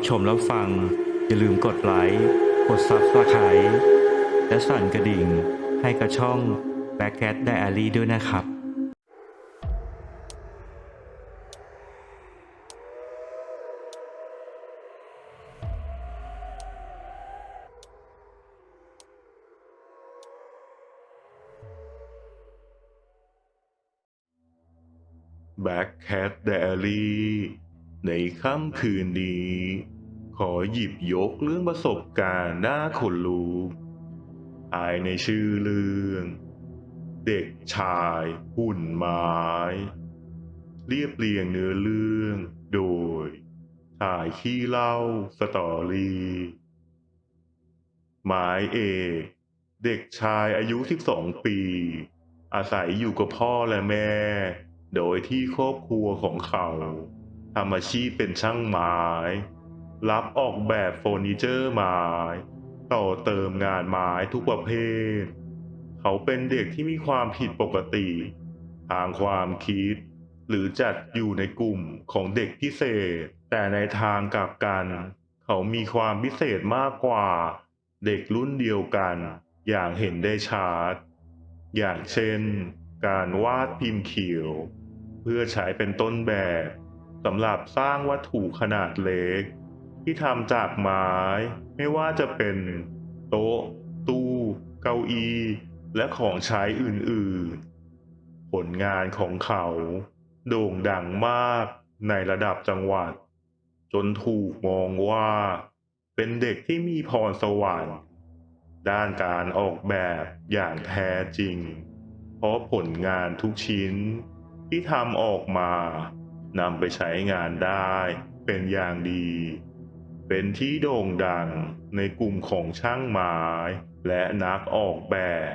รับชมรับฟัง อย่าลืมกดไลค์กด Subscribe และสั่นกระดิ่ง ให้กับช่อง Back Cat Diary ด้วยนะครับ Black Cat Diary ในค่ำคืนนี้ ขอหยิบยกเรื่องประสบการณ์น่าขนลุกภายในชื่อเรื่อง เด็กชายหุ่นไม้ เรียบเรียงเนื้อเรื่องโดยชายขี้เล่าสตอรี่หมายเอกเด็กชายอายุ 12 ปี อาศัยอยู่กับพ่อและแม่ โดยที่ครอบครัวของเขา ทำอาชีพเป็นช่างไม้ รับออกแบบเฟอร์นิเจอร์ไม้ ต่อเติมงานไม้ทุกประเภท เขาเป็นเด็กที่มีความผิดปกติ ทางความคิด หรือจัดอยู่ในกลุ่มของเด็กพิเศษ แต่ในทางกลับกัน เขามีความพิเศษมากกว่า เด็กรุ่นเดียวกัน อย่างเห็นได้ชัด อย่างเช่น การวาดพิมพ์เขียว เพื่อใช้เป็นต้นแบบ สำหรับสร้างวัตถุขนาดเล็ก ที่ทำจากไม้ ไม่ว่าจะเป็นโต๊ะ ตู้ เก้าอี้ และของใช้อื่นๆ ผลงานของเขา โด่งดังมากในระดับจังหวัด จนถูกมองว่า เป็นเด็กที่มีพรสวรรค์ด้านการออกแบบอย่างแท้จริง เพราะผลงานทุกชิ้นที่ทำออกมา นำไปใช้งานได้เป็นอย่างดี เป็นที่โด่งดังในกลุ่มของช่างไม้และนักออกแบบ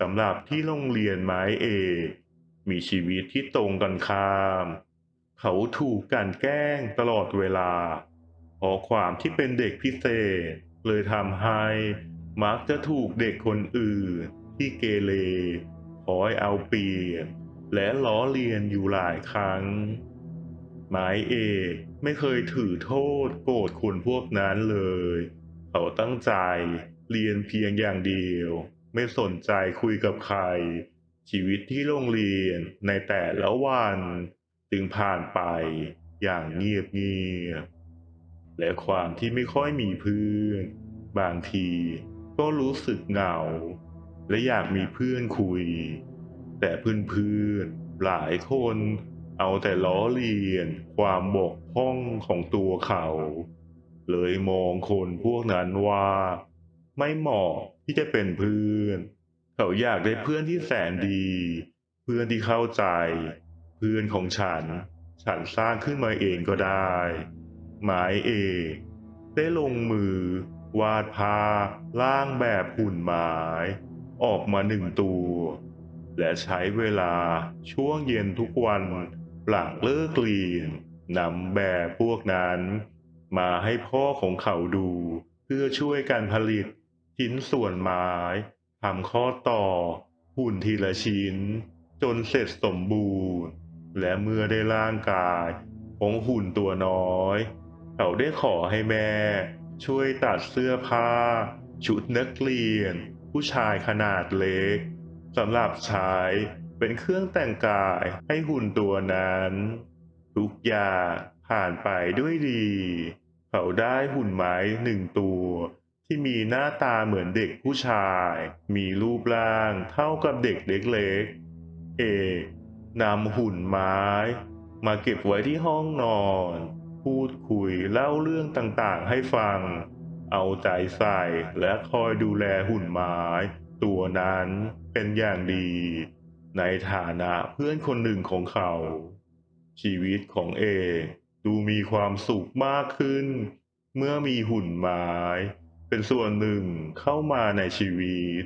สำหรับที่โรงเรียนไม้เอกมีชีวิตที่ตรงกันข้าม เขาถูกกันแกล้งตลอดเวลาเพราะความที่เป็นเด็กพิเศษ เลยทำให้มักจะถูกเด็กคนอื่นที่เกเรคอยเอาเปรียบ และล้อเลียนอยู่หลายครั้ง หมายเอกไม่เคยถือโทษโกรธคนพวกนั้นเลย เขาตั้งใจเรียนเพียงอย่างเดียว ไม่สนใจคุยกับใคร ชีวิตที่โรงเรียนในแต่ละวัน จึงผ่านไปอย่างเงียบเงียบและความที่ไม่ค่อยมีเพื่อน บางทีก็รู้สึกเหงา และอยากมีเพื่อนคุย แต่เพื่อนๆหลายคนเอาแต่ล้อเลียนความบกพร่องของตัวเขา เลยมองคนพวกนั้นว่า ไม่เหมาะที่จะเป็นเพื่อน เขาอยากได้เพื่อนที่แสนดี เพื่อนที่เข้าใจ เพื่อนของฉัน ฉันสร้างขึ้นมาเองก็ได้ หมายเอกได้ลงมือ วาดภาพร่างแบบหุ่นไม้ออกมาหนึ่งตัว และใช้เวลาช่วงเย็นทุกวันหลังเลิกเรียนนำแบบพวกนั้น มาให้พ่อของเขาดู เพื่อช่วยการผลิตชิ้นส่วนไม้ทำข้อต่อ หุ่นทีละชิ้น จนเสร็จสมบูรณ์ และเมื่อได้ร่างกายของหุ่นตัวน้อย เขาได้ขอให้แม่ ช่วยตัดเสื้อผ้า ชุดนักเรียน ผู้ชายขนาดเล็ก สำหรับใช้เป็นเครื่องแต่งกายให้หุ่นตัวนั้น ทุกอย่างผ่านไปด้วยดี เขาได้หุ่นไม้หนึ่งตัว ที่มีหน้าตาเหมือนเด็กผู้ชาย มีรูปร่างเท่ากับเด็กเล็กๆ เอกนำหุ่นไม้ มาเก็บไว้ที่ห้องนอน พูดคุยเล่าเรื่องต่างๆ ให้ฟัง เอาใจใส่และคอยดูแลหุ่นไม้ ตัวนั้น เป็นอย่างดีในฐานะเพื่อนคนหนึ่งของเขา ชีวิตของเอกดูมีความสุขมากขึ้น เมื่อมีหุ่นไม้ เป็นส่วนหนึ่งเข้ามาในชีวิต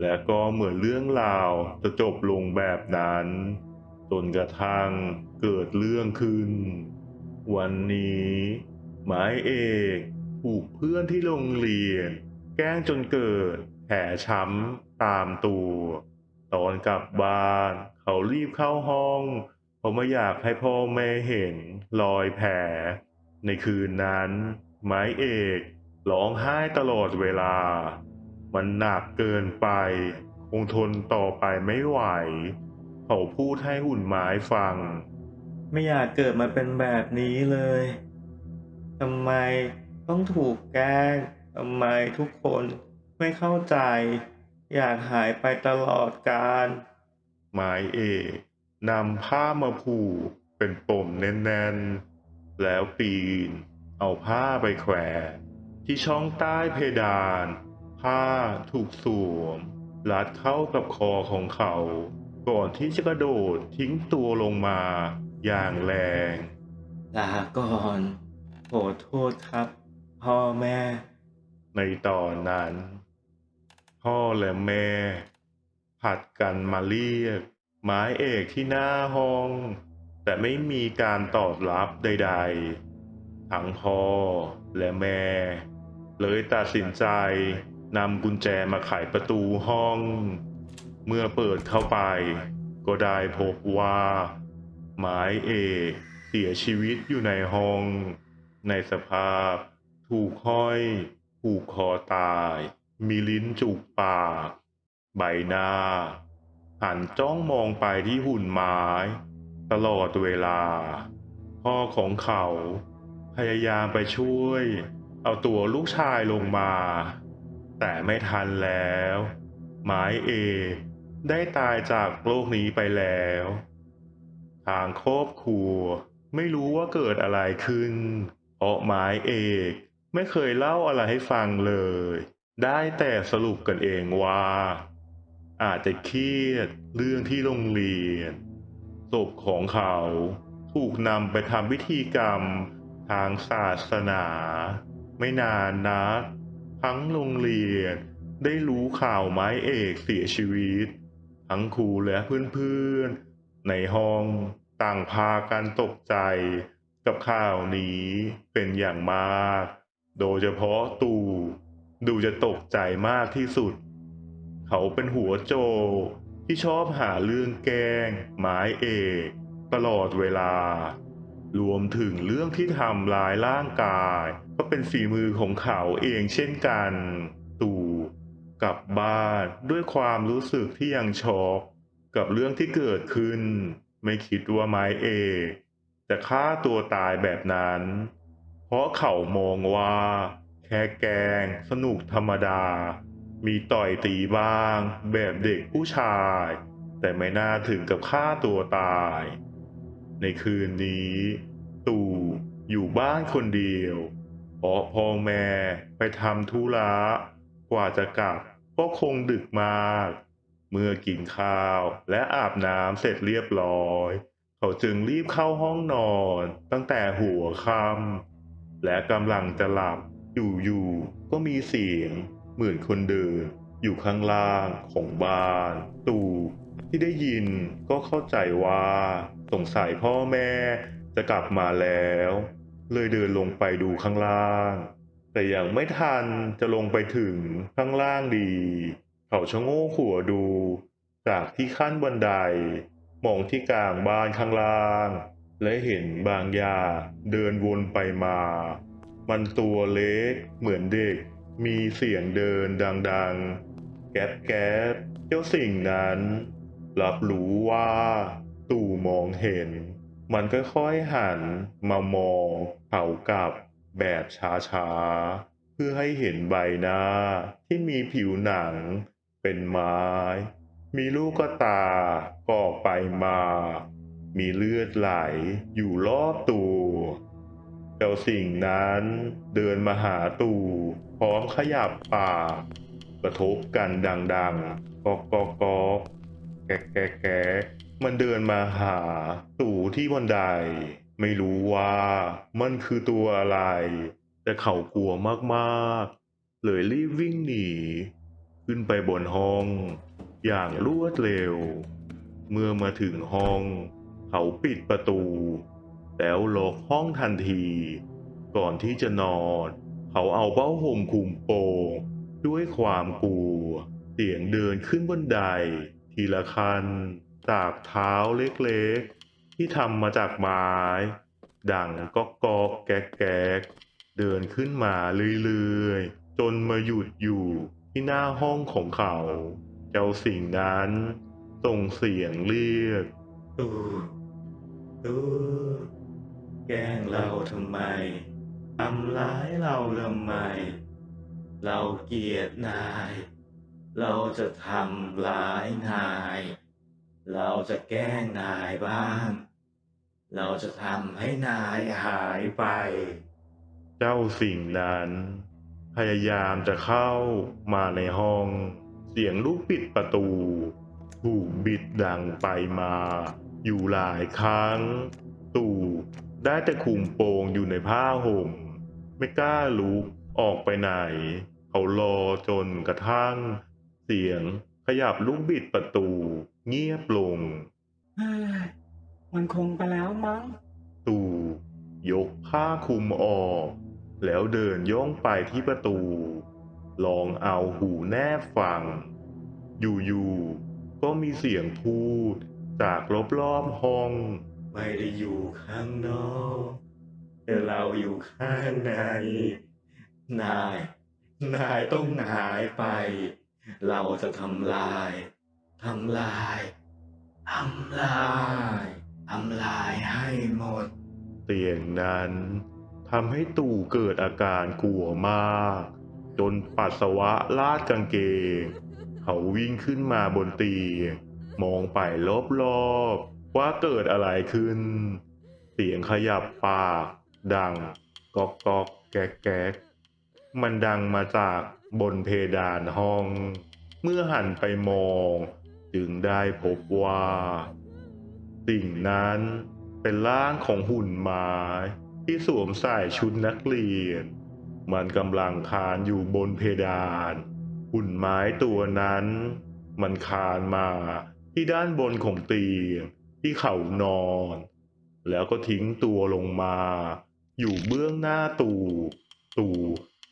และก็เหมือนเรื่องราวจะจบลงแบบนั้น จนกระทั่งเกิดเรื่องขึ้น วันนี้ หมายเอกถูกเพื่อนที่โรงเรียน แกล้งจนเกิดแผลช้ำ ตามตัว ตอนกลับบ้าน เขารีบเข้าห้อง เพราะไม่อยากให้พ่อแม่เห็นรอยแผล ในคืนนั้น ไม้เอกร้องไห้ตลอดเวลา มันหนักเกินไป คงทนต่อไปไม่ไหว เขาพูดให้หุ่นไม้ฟัง ไม่อยากเกิดมาเป็นแบบนี้เลยทำไมต้องถูกแกล้งทำไมทุกคนไม่เข้าใจ อยากหายไปตลอดกาลไม้เอกนำผ้ามาผูกเป็นปมแน่นๆ แล้วปีน เอาผ้าไปแขวนที่ช่องใต้เพดาน ผ้าถูกสวมรัดเข้ากับคอของเขา ก่อนที่จะกระโดดทิ้งตัวลงมาอย่างแรง ลาก่อนขอโทษครับ พ่อแม่ ในตอนนั้น พ่อและแม่ ผัดกันมาเรียกไม้เอกที่หน้าห้อง แต่ไม่มีการตอบรับใด ๆ ทั้งพ่อและแม่ เลยตัดสินใจนำกุญแจมาไขประตูห้อง เมื่อเปิดเข้าไป ก็ได้พบว่าไม้เอกเสียชีวิตอยู่ในห้อง ในสภาพ ถูกห้อย ผูกคอตาย มีลิ้นจุกปาก ใบหน้า หันจ้องมองไปที่หุ่นไม้ ตลอดเวลา พ่อของเขา พยายามไปช่วย เอาตัวลูกชายลงมา แต่ไม่ทันแล้ว ไม้เอกได้ตายจากโลกนี้ไปแล้ว ทางครอบครัวไม่รู้ว่าเกิดอะไรขึ้น เพราะไม้เอก ไม่เคยเล่าอะไรให้ฟังเลย ได้แต่สรุปกันเองว่า อาจจะเครียดเรื่องที่โรงเรียนศพของเขาถูกนำไปทำพิธีกรรมทางศาสนา ไม่นานนัก ทั้งโรงเรียนได้รู้ข่าวไม้เอกเสียชีวิต ทั้งครูและเพื่อนๆ ในห้องต่างพากันตกใจกับข่าวนี้เป็นอย่างมาก โดยเฉพาะตู่ ดูจะตกใจมากที่สุด เขาเป็นหัวโจกที่ชอบหาเรื่องแกล้งไม้เอก ตลอดเวลา รวมถึงเรื่องที่ทำลายร่างกาย ก็เป็นฝีมือของเขาเองเช่นกัน ตู่กลับบ้านด้วยความรู้สึกที่ยังช็อกกับเรื่องที่เกิดขึ้น ไม่คิดว่าไม้เอกจะฆ่าตัวตายแบบนั้น เพราะเขามองว่า แค่แกง สนุกธรรมดา มีต่อยตีบ้าง แบบเด็กผู้ชาย แต่ไม่น่าถึงกับฆ่าตัวตาย ในคืนนี้ ตู่อยู่บ้านคนเดียวเพราะพ่อแม่ไปทำธุระกว่าจะกลับก็คงดึกมาก เมื่อกินข้าวและอาบน้ำเสร็จเรียบร้อย เขาจึงรีบเข้าห้องนอนตั้งแต่หัวค่ำและกำลังจะหลับ อยู่ๆก็มีเสียง เหมือนคนเดิน อยู่ข้างล่างของบ้าน ตู่ที่ได้ยินก็เข้าใจว่า สงสัยพ่อแม่จะกลับมาแล้ว เลยเดินลงไปดูข้างล่าง แต่ยังไม่ทันจะลงไปถึงข้างล่างดี เขาชะโงกหัวดู จากที่ขั้นบันได มองที่กลางบ้านข้างล่าง และเห็นบางอย่างเดินวนไปมา มันตัวเล็กเหมือนเด็ก มีเสียงเดินดังๆ แก๊บแก๊บเจ้าสิ่งนั้น รับรู้ว่า ตู่มองเห็น มันค่อยๆหันมามองเขากลับแบบช้าๆ เพื่อให้เห็นใบหน้าที่มีผิวหนังเป็นไม้ มีลูกตากอกไปมา มีเลือดไหลอยู่รอบตัว เจ้าสิ่งนั้นเดินมาหาตู่พร้อมขยับปากกระทบกันดังๆกอกกอกกอกแกะแกะแกะมันเดินมาหาตู่ที่บันได ไม่รู้ว่ามันคือตัวอะไร แต่เขากลัวมากๆ เลยรีบวิ่งหนี ขึ้นไปบนห้อง อย่างรวดเร็ว เมื่อมาถึงห้อง เขาปิดประตู แล้วล็อกห้องทันที ก่อนที่จะนอน เขาเอาเป้าห่มคลุมโปงด้วยความกลัว เสียงเดินขึ้นบันได ทีละขั้นจากเท้าเล็กๆ ที่ทำมาจากไม้ ดังก็กอกแก๊กแก๊กเดินขึ้นมาเรื่อยๆ จนมาหยุดอยู่ที่หน้าห้องของเขา เจ้าสิ่งนั้นส่งเสียงเรียกตูตู แกล้งเราทำไมทำร้ายเราทำไม เราเกลียดนาย เราจะทำร้ายนาย เราจะแกล้งนายบ้าง เราจะทำให้นายหายไป เจ้าสิ่งนั้น พยายามจะเข้ามาในห้อง เสียงลูกปิดประตู ถูกบิดดังไปมา อยู่หลายครั้ง ตู่ ได้แต่คุมโปงอยู่ในผ้าห่ม ไม่กล้าลุกออกไปไหน เขารอจนกระทั่ง เสียงขยับลูกบิดประตู เงียบลงเฮ้ยมันคงไปแล้วมั้ง ตู่ยกผ้าคลุมออก แล้วเดินย่องไปที่ประตู ลองเอาหูแนบฟัง อยู่ๆก็มีเสียงพูดจากรอบๆห้อง ไม่ได้อยู่ข้างนอกแต่เราอยู่ข้างใน นาย นายต้องหายไป เราจะทำลายทำลายทำลายทำลายให้หมดเตียงนั้นทำให้ตู่เกิดอาการกลัวมาก จนปัสสาวะลาดกางเกง เขาวิ่งขึ้นมาบนเตียงมองไปรอบๆ ว่าเกิดอะไรขึ้น เสียงขยับปากดังกอกกอกแก๊กแก๊กมันดังมาจากบนเพดานห้อง เมื่อหันไปมอง จึงได้พบว่า สิ่งนั้นเป็นร่างของหุ่นไม้ที่สวมใส่ชุดนักเรียน มันกำลังคานอยู่บนเพดาน หุ่นไม้ตัวนั้น มันคานมาที่ด้านบนของเตียง ที่เขานอน แล้วก็ทิ้งตัวลงมา อยู่เบื้องหน้าตู่ ตู่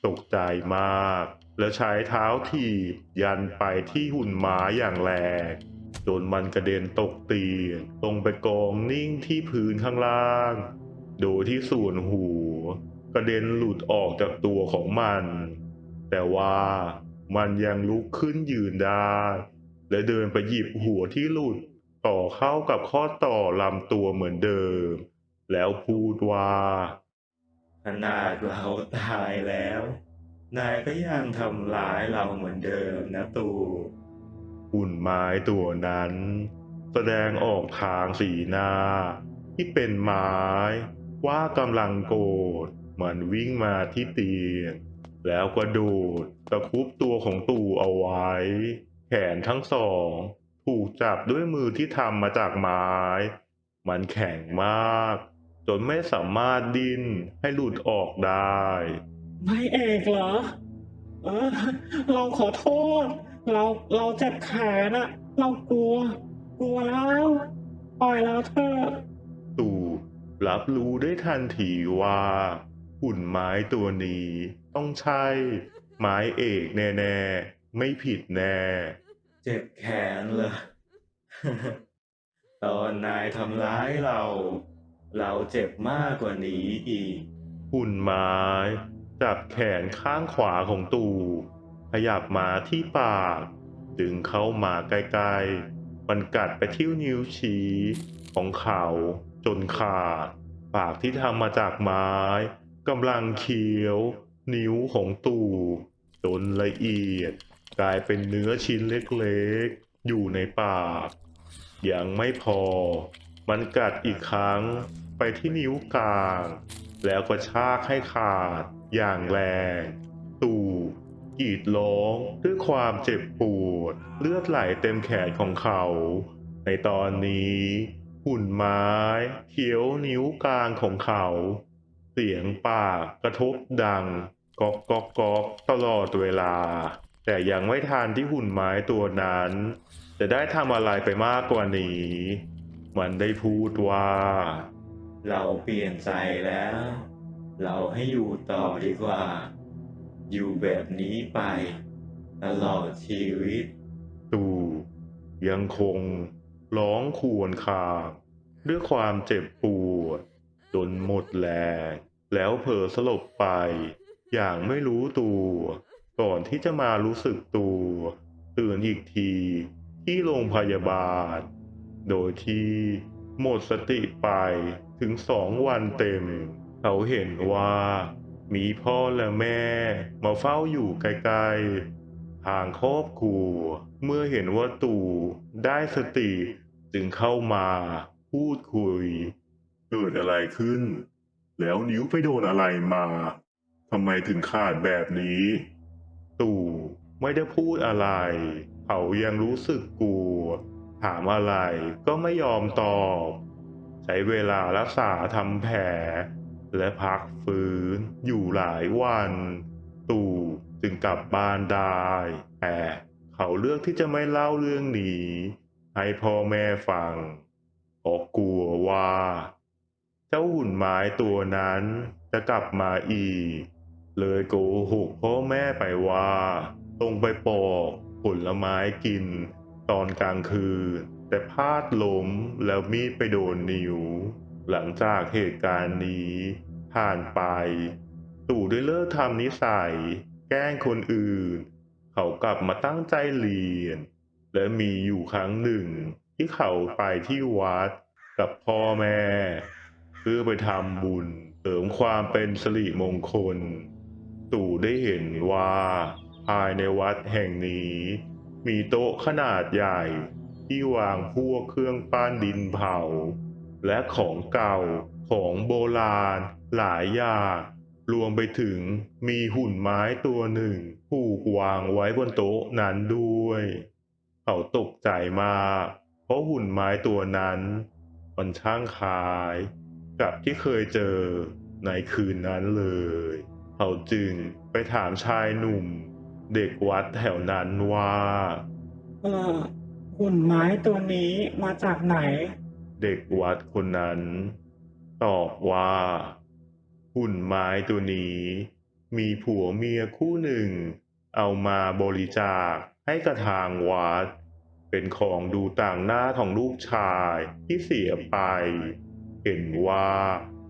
ตกใจมาก แล้วใช้เท้าถีบยันไปที่หุ่นม้อย่างแรงจนมันกระเด็นตกเตียงลงไปกองนิ่งที่พื้นข้างล่าง โดยที่ส่วนหัวกระเด็นหลุดออกจากตัวของมัน แต่ว่ามันยังลุกขึ้นยืนได้ และเดินไปหยิบหัวที่หลุด ต่อเข้ากับข้อต่อลำตัวเหมือนเดิม แล้วพูดว่าขนาดเราตายแล้ว นายก็ยังทำร้ายเราเหมือนเดิมนะตูหุ่นไม้ตัวนั้น แสดงออกทางสีหน้า ที่เป็นไม้ ว่ากำลังโกรธมันวิ่งมาที่เตียงแล้วก็โดดตะคุบตัวของตู่เอาไว้ แขนทั้งสอง ถูกจับด้วยมือที่ทำมาจากไม้ มันแข็งมาก จนไม่สามารถดิ้นให้หลุดออกได้ ไม่เอกเหรอเออเราขอโทษ เราเราเจ็บแขนอะเรากลัว กลัวแล้วปล่อยเราเถอะตู่รับรู้ได้ทันทีว่าหุ่นไม้ตัวนี้ต้องใช่ ไม้เอกแน่ๆ ไม่ผิดแน่เจ็บแขนเลย ตอนนายทำร้ายเรา เราเจ็บมากกว่านี้อีก หุ่นไม้ จับแขนข้างขวาของตู่ขยับมาที่ปาก ดึงเข้ามาใกล้ๆ มันกัดไปที่นิ้วชี้ของเขาจนขาด ปากที่ทำมาจากไม้กำลังเคี้ยว นิ้วของตู่จนละเอียด กลายเป็นเนื้อชิ้นเล็กๆ อยู่ในปากยังไม่พอ มันกัดอีกครั้งไปที่นิ้วกลาง แล้วก็ชากให้ขาดอย่างแรง ตู่กรีดร้องด้วยความเจ็บปวด เลือดไหลเต็มแขนของเขา ในตอนนี้ หุ่นไม้เคี้ยวนิ้วกลางของเขา เสียงปากกระทบดังก๊อกก๊อกก๊อกตลอดเวลา แต่ยังไม่ทันที่หุ่นไม้ตัวนั้น จะได้ทำอะไรไปมากกว่านี้ มันได้พูดว่า เราเปลี่ยนใจแล้ว เราให้อยู่ต่อดีกว่า อยู่แบบนี้ไปตลอดชีวิต ตู่ยังคงร้องครวญครางด้วยความเจ็บปวดจนหมดแรง แล้วเผลอสลบไป อย่างไม่รู้ตัว ก่อนที่จะมารู้สึกตัวตื่นอีกทีที่โรงพยาบาล โดยที่หมดสติไปถึงสองวันเต็ม เขาเห็นว่ามีพ่อและแม่มาเฝ้าอยู่ไกลๆทางครอบครัวเมื่อเห็นว่าตู่ได้สติจึงเข้ามาพูดคุย เกิดอะไรขึ้น แล้วนิ้วไปโดนอะไรมาทำไมถึงขาดแบบนี้ ตู่ไม่ได้พูดอะไร เขายังรู้สึกกลัว ถามอะไรก็ไม่ยอมตอบ ใช้เวลารักษาทำแผล และพักฟื้นอยู่หลายวัน ตู่จึงกลับบ้านได้แต่เขาเลือกที่จะไม่เล่าเรื่องนี้ให้พ่อแม่ฟังเพราะกลัวว่า เจ้าหุ่นไม้ตัวนั้นจะกลับมาอีก เลยโกหกพ่อแม่ไปว่าต้องไปปอกผลไม้กิน ตอนกลางคืน แต่พลาดล้มแล้วมีดไปโดนนิ้ว หลังจากเหตุการณ์นี้ผ่านไป ตู่ได้เลิกทำนิสัย แกล้งคนอื่น เขากลับมาตั้งใจเรียน และมีอยู่ครั้งหนึ่ง ที่เขาไปที่วัดกับพ่อแม่ เพื่อไปทำบุญเสริมความเป็นสิริมงคล ตู่ได้เห็นว่า ภายในวัดแห่งนี้ มีโต๊ะขนาดใหญ่ ที่วางพวกเครื่องปั้นดินเผา และของเก่าของโบราณ หลายอย่างรวมไปถึงมีหุ่นไม้ตัวหนึ่งถูกวางไว้บนโต๊ะนั้นด้วย เขาตกใจมาก เพราะหุ่นไม้ตัวนั้นมันช่างคล้าย กับที่เคยเจอในคืนนั้นเลย เขาจึงไปถามชายหนุ่ม เด็กวัดแถวนั้นว่าเออหุ่นไม้ตัวนี้มาจากไหน เด็กวัดคนนั้น ตอบว่า หุ่นไม้ตัวนี้ มีผัวเมียคู่หนึ่ง เอามาบริจาคให้กับทางวัด เป็นของดูต่างหน้าของลูกชายที่เสียไป เห็นว่า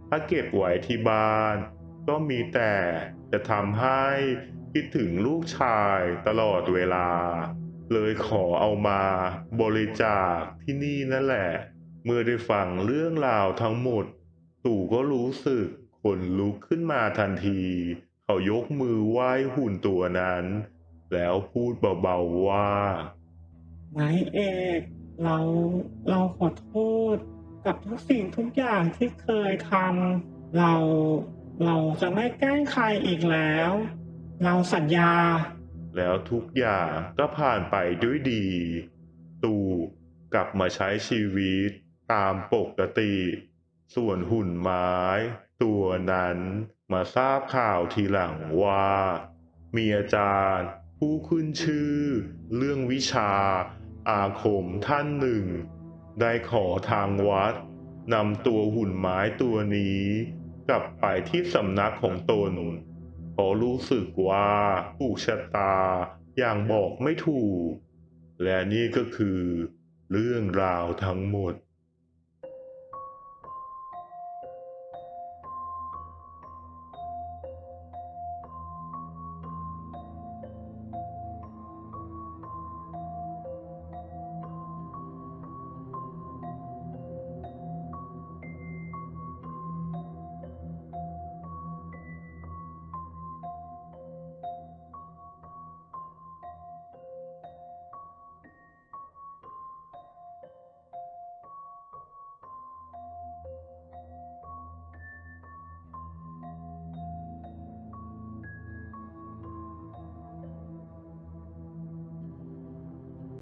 ถ้าเก็บไว้ที่บ้าน ก็มีแต่จะทำให้คิดถึงลูกชายตลอดเวลา เลยขอเอามาบริจาคที่นี่นั่นแหละ เมื่อได้ฟังเรื่องราวทั้งหมด ตู่ก็รู้สึกขนลุกขึ้นมาทันที เขายกมือไหว้หุ่นตัวนั้น แล้วพูดเบาๆว่าไม้เอกเราเราขอโทษกับทุกสิ่งทุกอย่างที่เคยทำเรา เราจะไม่แกล้งใครอีกแล้ว เราสัญญา แล้วทุกอย่างก็ผ่านไปด้วยดี ตู่กลับมาใช้ชีวิตตามปกติ ส่วนหุ่นไม้ ตัวนั้นมาทราบข่าวทีหลังว่า มีอาจารย์ ผู้ขึ้นชื่อ เรื่องวิชา อาคมท่านหนึ่ง ได้ขอทางวัดนำตัวหุ่นไม้ตัวนี้ กลับไปที่สำนักของตนเพราะรู้สึกว่าถูกชะตาอย่างบอกไม่ถูก และนี่ก็คือเรื่องราวทั้งหมด